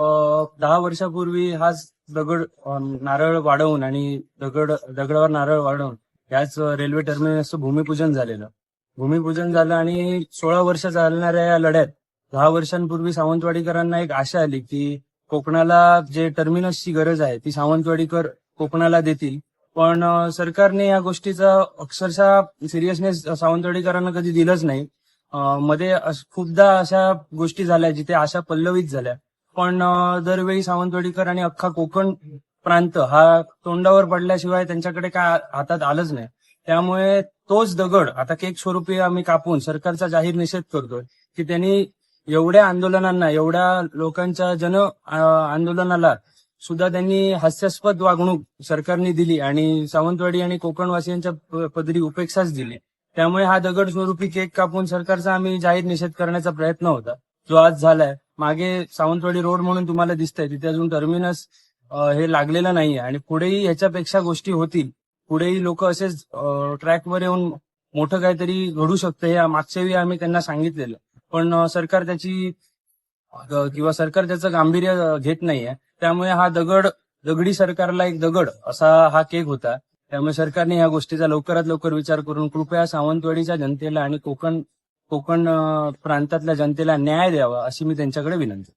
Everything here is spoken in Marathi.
दहा वर्षापूर्वी हाच दगड नारळ वाढवून आणि दगड दगडावर नारळ वाढवून याच रेल्वे टर्मिनसचं भूमिपूजन झालेलं. भूमिपूजन झालं आणि सोळा वर्ष चालणाऱ्या या लढ्यात दहा वर्षांपूर्वी सावंतवाडीकरांना एक आशा आली की कोकणाला जे टर्मिनसची गरज आहे ती सावंतवाडीकर कोकणाला देतील. पण सरकारने या गोष्टीचा अक्षरशः सिरियसनेस सावंतवाडीकरांना कधी दिलंच नाही. मध्ये खूपदा अशा गोष्टी झाल्या जिथे आशा पल्लवित झाल्या. पण दरवेळी सावंतवाडीकर आणि अख्खा कोकण प्रांत हा तोंडावर पडल्याशिवाय त्यांच्याकडे काय हातात आलंच नाही. त्यामुळे तोच दगड आता केक स्वरूपी आम्ही कापून सरकारचा जाहीर निषेध करतोय की त्यांनी एवढ्या आंदोलनांना एवढ्या लोकांच्या जन आंदोलनाला सुद्धा त्यांनी हास्यास्पद वागणूक सरकारने दिली आणि सावंतवाडी आणि कोकणवासियांच्या पदरी उपेक्षाच दिली. त्यामुळे हा दगड स्वरूपी केक कापून सरकारचा आम्ही जाहीर निषेध करण्याचा प्रयत्न होता जो आज झालाय. मागे सावंतवाडी रोड म्हणून तुम्हाला दिसतंय. तिथे अजून टर्मिनस हे लागलेलं नाहीये. आणि पुढेही ह्याच्यापेक्षा गोष्टी होतील. पुढेही लोक असेच ट्रॅकवर येऊन मोठं काहीतरी घडू शकतं हे मागच्या वेळी आम्ही त्यांना सांगितलेलं. पण सरकार त्याची किंवा सरकार त्याचं गांभीर्य घेत नाहीये. त्यामुळे हा दगड दगडी सरकारला एक दगड असा हा केक होता. त्यामुळे सरकारने या गोष्टीचा लवकरात लवकर विचार करून कृपया सावंतवाडीच्या जनतेला आणि कोकण कोकण प्रांतातल्या जनतेला न्याय द्यावा अशी मी त्यांच्याकडे विनंती.